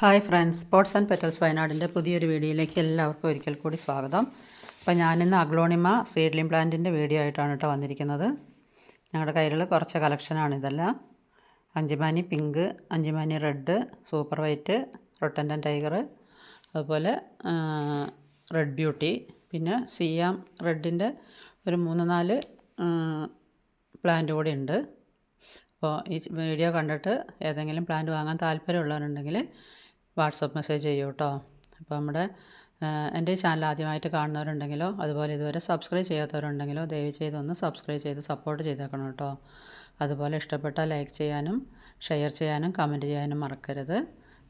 Hi friends sports and petals വയനാടിന്റെ പുതിയൊരു വീഡിയോയിലേക്ക് എല്ലാവർക്കും ഒരിക്കൽ കൂടി സ്വാഗതം. അപ്പോൾ ഞാനിന്ന് അഗ്ലോണിമ സീഡ്ലിംഗ് പ്ലാന്റിന്റെ വീഡിയോ ആയിട്ടാണ് കേട്ടോ വന്നിരിക്കുന്നത്. ഞങ്ങളുടെ കയ്യിലുള്ള കുറച്ച് കളക്ഷനാണ് ഇതെല്ലാം. അഞ്ചുമാനി പിങ്ക് അഞ്ചുമാനി റെഡ് സൂപ്പർ വൈറ്റ് റൊട്ടൻഡൻ ടൈഗർ അതുപോലെ റെഡ് ബ്യൂട്ടി പിന്നെ സിയാം റെഡിന്റെ ഒരു മൂന്ന് നാല് പ്ലാന്റ് കൂടി ഉണ്ട്. അപ്പോൾ ഈ വീഡിയോ കണ്ടിട്ട് ഏതെങ്കിലും പ്ലാന്റ് വാങ്ങാൻ താല്പര്യമുള്ളവരുണ്ടെങ്കിൽ വാട്സപ്പ് മെസ്സേജ് ചെയ്യൂ കേട്ടോ അപ്പോൾ നമ്മുടെ എന്റെ ചാനൽ ആദ്യമായിട്ട് കാണുന്നവരുണ്ടെങ്കിലോ അതുപോലെ ഇതുവരെ സബ്സ്ക്രൈബ് ചെയ്യാത്തവരുണ്ടെങ്കിലോ ദയവ് ചെയ്തൊന്ന് സബ്സ്ക്രൈബ് ചെയ്ത് സപ്പോർട്ട് ചെയ്തേക്കണം കേട്ടോ അതുപോലെ ഇഷ്ടപ്പെട്ട ലൈക്ക് ചെയ്യാനും ഷെയർ ചെയ്യാനും കമന്റ് ചെയ്യാനും മറക്കരുത്.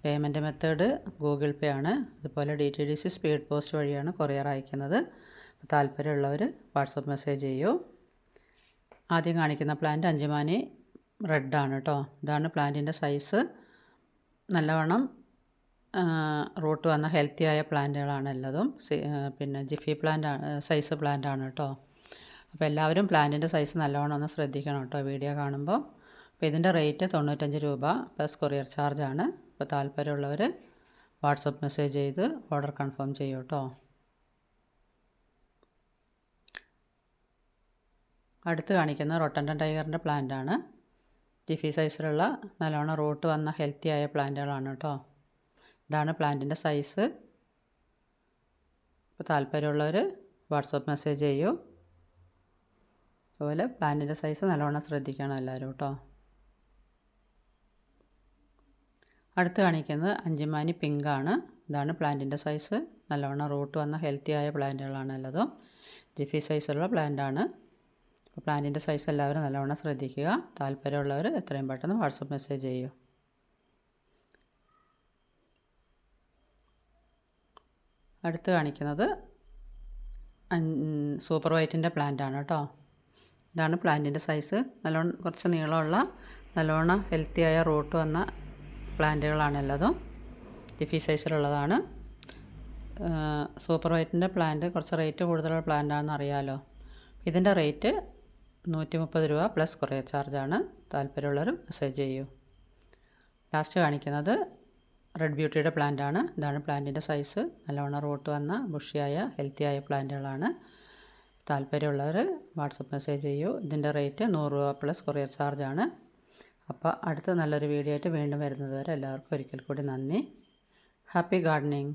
പേയ്മെന്റ് മെത്തേഡ് ഗൂഗിൾ പേ ആണ്. അതുപോലെ D T D C speed post വഴിയാണ് കൊറിയർ അയക്കുന്നത്. താല്പര്യമുള്ളവർ വാട്സപ്പ് മെസ്സേജ് ചെയ്യൂ. ആദ്യം കാണിക്കുന്ന പ്ലാന്റ് അഞ്ചുമാനി റെഡാണ് കേട്ടോ ഇതാണ് പ്ലാന്റിന്റെ സൈസ്. നല്ലവണ്ണം റൂട്ട് വന്ന ഹെൽത്തി ആയ പ്ലാന്റുകളാണ് എല്ലാതും. പിന്നെ ജിഫി പ്ലാന്റ് സൈസ് പ്ലാന്റ് ആണ് കേട്ടോ അപ്പോൾ എല്ലാവരും പ്ലാന്റിന്റെ സൈസ് നല്ലവണ്ണം ഒന്ന് ശ്രദ്ധിക്കണം കേട്ടോ വീഡിയോ കാണുമ്പോൾ അപ്പോൾ ഇതിന്റെ റേറ്റ് തൊണ്ണൂറ്റഞ്ച് രൂപ പ്ലസ് കൊറിയർ ചാർജ് ആണ്. അപ്പോൾ താല്പര്യമുള്ളവർ വാട്സപ്പ് മെസ്സേജ് ചെയ്ത് ഓർഡർ കൺഫേം ചെയ്യൂ കേട്ടോ അടുത്ത് കാണിക്കുന്ന റൊട്ടൻഡൻ ടൈഗറിന്റെ പ്ലാന്റ് ആണ്. ജിഫി സൈസിലുള്ള നല്ലോണം റൂട്ട് വന്ന ഹെൽത്തി ആയ പ്ലാന്റുകളാണ് കേട്ടോ ഇതാണ് പ്ലാന്റിന്റെ സൈസ്. ഇപ്പോൾ താല്പര്യമുള്ളവർ വാട്സപ്പ് മെസ്സേജ് ചെയ്യൂ. അതുപോലെ പ്ലാന്റിന്റെ സൈസ് നല്ലവണ്ണം ശ്രദ്ധിക്കണം എല്ലാവരും കേട്ടോ. അടുത്ത് കാണിക്കുന്നത് അഞ്ചുമാനി പിങ്കാണ് ഇതാണ് പ്ലാന്റിന്റെ സൈസ്. നല്ലവണ്ണം റൂട്ട് വന്ന ഹെൽത്തി ആയ പ്ലാന്റുകളാണ് ഉള്ളതും ജിഫി സൈസുള്ള പ്ലാന്റാണ് അപ്പോൾ പ്ലാന്റിന്റെ സൈസ് എല്ലാവരും നല്ലവണ്ണം ശ്രദ്ധിക്കുക. താല്പര്യമുള്ളവർ എത്രയും പെട്ടെന്ന് വാട്സപ്പ് മെസ്സേജ് ചെയ്യൂ. അടുത്ത് കാണിക്കുന്നത് സൂപ്പർ വൈറ്റിന്റെ പ്ലാന്റ് ആണ് കേട്ടോ. ഇതാണ് പ്ലാന്റിന്റെ സൈസ്. നല്ലോണം കുറച്ച് നീളമുള്ള നല്ലോണം ഹെൽത്തിയായ റൂട്ട് വന്ന പ്ലാന്റുകളാണ് എല്ലാതും. ഡിഫി സൈസിലുള്ളതാണ് സൂപ്പർ വൈറ്റിന്റെ പ്ലാന്റ് കുറച്ച് റേറ്റ് കൂടുതലുള്ള പ്ലാന്റ് ആണെന്ന് അറിയാമല്ലോ ഇതിന്റെ റേറ്റ് നൂറ്റി മുപ്പത് രൂപ പ്ലസ് കുറേ ചാർജാണ് താല്പര്യമുള്ളവർ മെസ്സേജ് ചെയ്യൂ. ലാസ്റ്റ് കാണിക്കുന്നത് റെഡ് ബ്യൂട്ടിയുടെ പ്ലാന്റ് ആണ് ഇതാണ് പ്ലാന്റിന്റെ സൈസ്. നല്ലവണ്ണം റൂട്ട് വന്ന ബുഷിയായ ഹെൽത്തിയായ പ്ലാന്റുകളാണ്. താല്പര്യമുള്ളവർ വാട്സപ്പ് മെസ്സേജ് ചെയ്യൂ. ഇതിന്റെ റേറ്റ് നൂറ് രൂപ പ്ലസ് കൊറിയർ ചാർജാണ്. അപ്പോൾ അടുത്ത നല്ലൊരു വീഡിയോ ആയിട്ട് വീണ്ടും വരുന്നത് വരെ എല്ലാവർക്കും ഒരിക്കൽ കൂടി നന്ദി. Happy gardening.